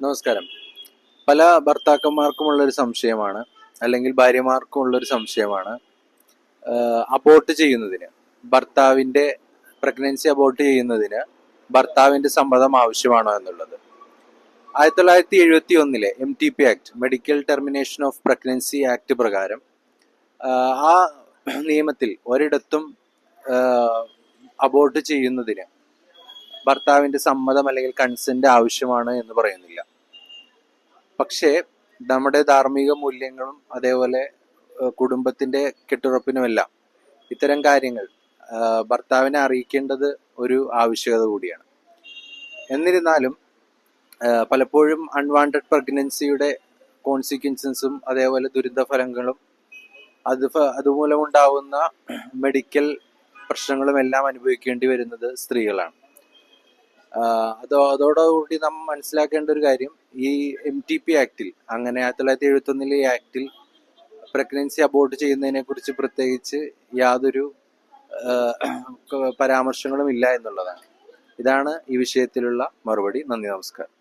നമസ്കാരം. പല ഭർത്താക്കന്മാർക്കുമുള്ള ഒരു സംശയമാണ് അല്ലെങ്കിൽ ഭാര്യമാർക്കും ഉള്ള ഒരു സംശയമാണ് അബോർട്ട് ചെയ്യുന്നതിന്. ഭർത്താവിന്റെ പ്രഗ്നൻസി അബോർട്ട് ചെയ്യുന്നതിന് ഭർത്താവിന്റെ സമ്മതം ആവശ്യമാണോ എന്നുള്ളത്. ആയിരത്തി തൊള്ളായിരത്തി എഴുപത്തി ഒന്നിലെ M T P act medical termination of pregnancy act പ്രകാരം ആ നിയമത്തിൽ ഒരിടത്തും അബോർട്ട് ചെയ്യുന്നതിന് ഭർത്താവിന്റെ സമ്മതം അല്ലെങ്കിൽ കൺസെന്റ് ആവശ്യമാണ് എന്ന് പറയുന്നില്ല. പക്ഷേ നമ്മുടെ ധാർമ്മിക മൂല്യങ്ങളും അതേപോലെ കുടുംബത്തിന്റെ കെട്ടുറപ്പിനുമെല്ലാം ഇത്തരം കാര്യങ്ങൾ ഭർത്താവിനെ അറിയിക്കേണ്ടത് ഒരു ആവശ്യകത കൂടിയാണ്. എന്നിരുന്നാലും പലപ്പോഴും അൺവാണ്ടഡ് പ്രഗ്നൻസിയുടെ കോൺസിക്വൻസസും അതേപോലെ ദുരിതഫലങ്ങളും അത് അതുമൂലമുണ്ടാവുന്ന മെഡിക്കൽ പ്രശ്നങ്ങളും എല്ലാം അനുഭവിക്കേണ്ടി വരുന്നത് സ്ത്രീകളാണ്. അതോ അതോടുകൂടി നാം മനസ്സിലാക്കേണ്ട ഒരു കാര്യം ഈ എം ടി പി ആക്ടിൽ അങ്ങനെ ആയിരത്തി തൊള്ളായിരത്തി എഴുപത്തി ഒന്നിലെ ഈ ആക്ടിൽ പ്രഗ്നൻസി അബോർട്ട് ചെയ്യുന്നതിനെ കുറിച്ച് പ്രത്യേകിച്ച് യാതൊരു പരാമർശങ്ങളും ഇല്ല എന്നുള്ളതാണ്. ഇതാണ് ഈ വിഷയത്തിലുള്ള മറുപടി. നന്ദി നമസ്കാരം.